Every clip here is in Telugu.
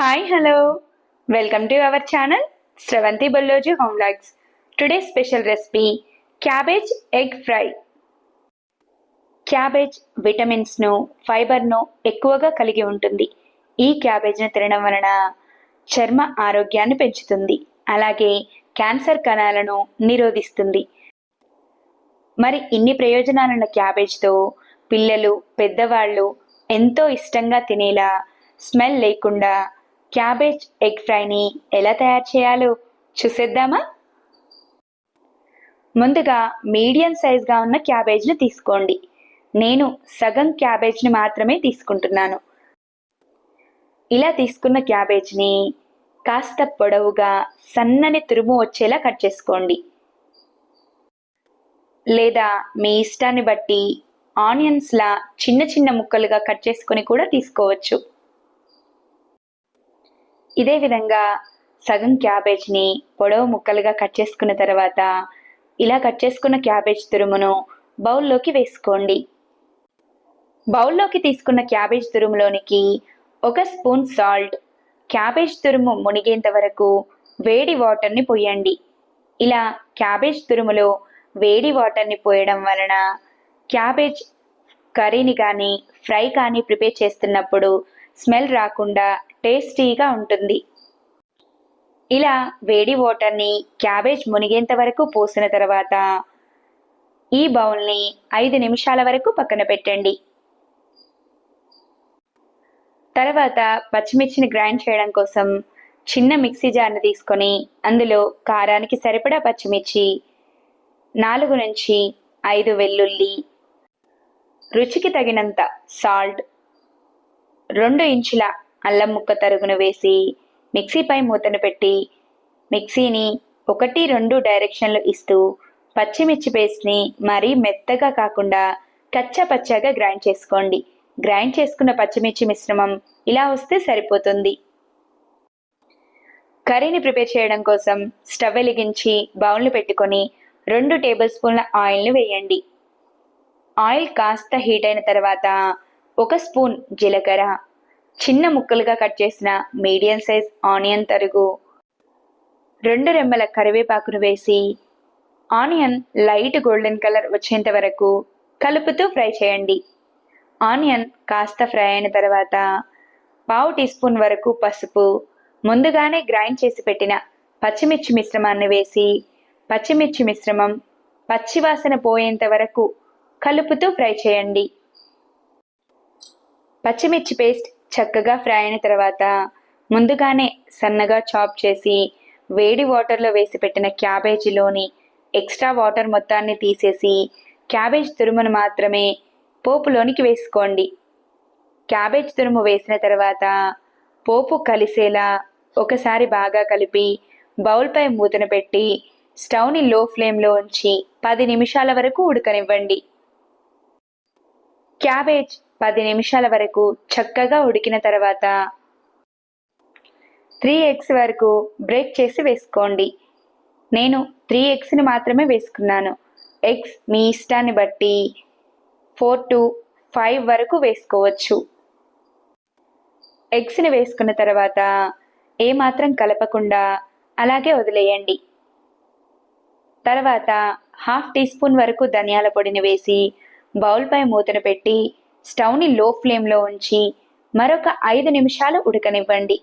Hi hello welcome to our channel Sravanthi Bolloju home vlogs today special recipe cabbage egg fry cabbage విటమిన్స్ను ఫైబర్ను ఎక్కువగా కలిగి ఉంటుంది. ఈ క్యాబేజ్ను తినడం వలన చర్మ ఆరోగ్యాన్ని పెంచుతుంది. అలాగే క్యాన్సర్ కణాలను నిరోధిస్తుంది. మరి ఇన్ని ప్రయోజనాలున్న క్యాబేజ్తో పిల్లలు పెద్దవాళ్ళు ఎంతో ఇష్టంగా తినేలా స్మెల్ లేకుండా క్యాబేజ్ ఎగ్ ఫ్రైని ఎలా తయారు చేయాలో చూసేద్దామా? ముందుగా మీడియం సైజ్గా ఉన్న క్యాబేజ్ని తీసుకోండి. నేను సగం క్యాబేజ్ని మాత్రమే తీసుకుంటున్నాను. ఇలా తీసుకున్న క్యాబేజ్ని కాస్త పొడవుగా సన్నని తురుము వచ్చేలా కట్ చేసుకోండి. లేదా మీ ఇష్టాన్ని బట్టి ఆనియన్స్లా చిన్న చిన్న ముక్కలుగా కట్ చేసుకొని కూడా తీసుకోవచ్చు. ఇదే విధంగా సగం క్యాబేజ్ని పొడవు ముక్కలుగా కట్ చేసుకున్న తర్వాత ఇలా కట్ చేసుకున్న క్యాబేజ్ తురుమును బౌల్లోకి వేసుకోండి. బౌల్లోకి తీసుకున్న క్యాబేజ్ తురుములోనికి ఒక స్పూన్ సాల్ట్ క్యాబేజ్ తురుము మునిగేంత వరకు వేడి వాటర్ని పోయండి. ఇలా క్యాబేజ్ తురుములో వేడి వాటర్ని పోయడం వలన క్యాబేజ్ కర్రీని కానీ ఫ్రై కానీ ప్రిపేర్ చేస్తున్నప్పుడు స్మెల్ రాకుండా టేస్టీగా ఉంటుంది. ఇలా వేడి వాటర్ని క్యాబేజ్ మునిగేంత వరకు పోసిన తర్వాత ఈ బౌల్ని ఐదు నిమిషాల వరకు పక్కన పెట్టండి. తర్వాత పచ్చిమిర్చిని గ్రైండ్ చేయడం కోసం చిన్న మిక్సీ జార్ని తీసుకొని అందులో కారానికి సరిపడా పచ్చిమిర్చి నాలుగు నుంచి ఐదు వెల్లుల్లి రుచికి తగినంత సాల్ట్ రెండు ఇంచుల అల్లం ముక్క తరుగును వేసి మిక్సీపై మూతను పెట్టి మిక్సీని ఒకటి రెండు డైరెక్షన్లు ఇస్తూ పచ్చిమిర్చి పేస్ట్ని మరీ మెత్తగా కాకుండా కచ్చపచ్చగా గ్రైండ్ చేసుకోండి. గ్రైండ్ చేసుకున్న పచ్చిమిర్చి మిశ్రమం ఇలా వస్తే సరిపోతుంది. కర్రీని ప్రిపేర్ చేయడం కోసం స్టవ్ వెలిగించి బౌల్ను పెట్టుకొని రెండు టేబుల్ స్పూన్ల ఆయిల్ను వేయండి. ఆయిల్ కాస్త హీట్ అయిన తర్వాత ఒక స్పూన్ జీలకర్ర చిన్న ముక్కలుగా కట్ చేసిన మీడియం సైజ్ ఆనియన్ తరుగు రెండు రెమ్మల కరివేపాకును వేసి ఆనియన్ లైట్ గోల్డెన్ కలర్ వచ్చేంత వరకు కలుపుతూ ఫ్రై చేయండి. ఆనియన్ కాస్త ఫ్రై అయిన తర్వాత పావు టీ స్పూన్ వరకు పసుపు ముందుగానే గ్రైండ్ చేసి పెట్టిన పచ్చిమిర్చి మిశ్రమాన్ని వేసి పచ్చిమిర్చి మిశ్రమం పచ్చివాసన పోయేంత వరకు కలుపుతూ ఫ్రై చేయండి. పచ్చిమిర్చి పేస్ట్ చక్కగా ఫ్రై అయిన తర్వాత ముందుగానే సన్నగా చాప్ చేసి వేడి వాటర్లో వేసి పెట్టిన క్యాబేజీలోని ఎక్స్ట్రా వాటర్ మొత్తాన్ని తీసేసి క్యాబేజ్ తురుమును మాత్రమే పోపులోనికి వేసుకోండి. క్యాబేజ్ తురుము వేసిన తర్వాత పోపు కలిసేలా ఒకసారి బాగా కలిపి బౌల్పై మూతను పెట్టి స్టవ్ని లో ఫ్లేమ్లో ఉంచి పది నిమిషాల వరకు ఉడకనివ్వండి. క్యాబేజ్ పది నిమిషాల వరకు చక్కగా ఉడికిన తర్వాత త్రీ ఎగ్స్ వరకు బ్రేక్ చేసి వేసుకోండి. నేను త్రీ ఎగ్స్ని మాత్రమే వేసుకున్నాను. ఎగ్స్ మీ ఇష్టాన్ని బట్టి ఫోర్ టు ఫైవ్ వరకు వేసుకోవచ్చు. ఎగ్స్ని వేసుకున్న తర్వాత ఏమాత్రం కలపకుండా అలాగే వదిలేయండి. తర్వాత హాఫ్ టీ స్పూన్ వరకు ధనియాల పొడిని వేసి బౌల్పై మూతను పెట్టి స్టవ్ని లో ఫ్లేమ్లో ఉంచి మరొక ఐదు నిమిషాలు ఉడకనివ్వండి.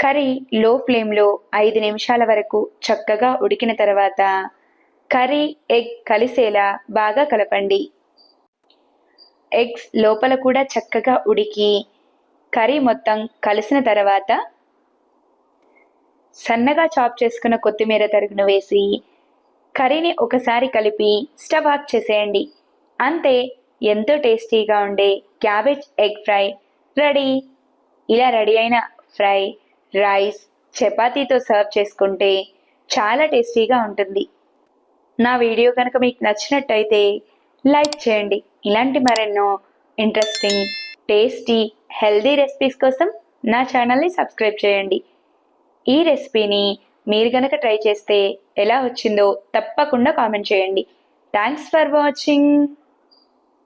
కర్రీ లో ఫ్లేమ్లో ఐదు నిమిషాల వరకు చక్కగా ఉడికిన తర్వాత కర్రీ ఎగ్ కలిసేలా బాగా కలపండి. ఎగ్స్ లోపల కూడా చక్కగా ఉడికి కర్రీ మొత్తం కలిసిన తర్వాత సన్నగా చాప్ చేసుకున్న కొత్తిమీర తరుగును వేసి కర్రీని ఒకసారి కలిపి స్టవ్ ఆఫ్ చేసేయండి. అంతే ఎంతో టేస్టీగా ఉండే క్యాబేజ్ ఎగ్ ఫ్రై రెడీ. ఇలా రెడీ అయిన ఫ్రై రైస్ చపాతీతో సర్వ్ చేసుకుంటే చాలా టేస్టీగా ఉంటుంది. నా వీడియో కనుక మీకు నచ్చినట్టయితే లైక్ చేయండి. ఇలాంటి మరెన్నో ఇంట్రెస్టింగ్ టేస్టీ హెల్దీ రెసిపీస్ కోసం నా ఛానల్ని సబ్స్క్రైబ్ చేయండి. ఈ రెసిపీని మీరు కనుక ట్రై చేస్తే ఎలా వచ్చిందో తప్పకుండా కామెంట్ చేయండి. Thanks for watching.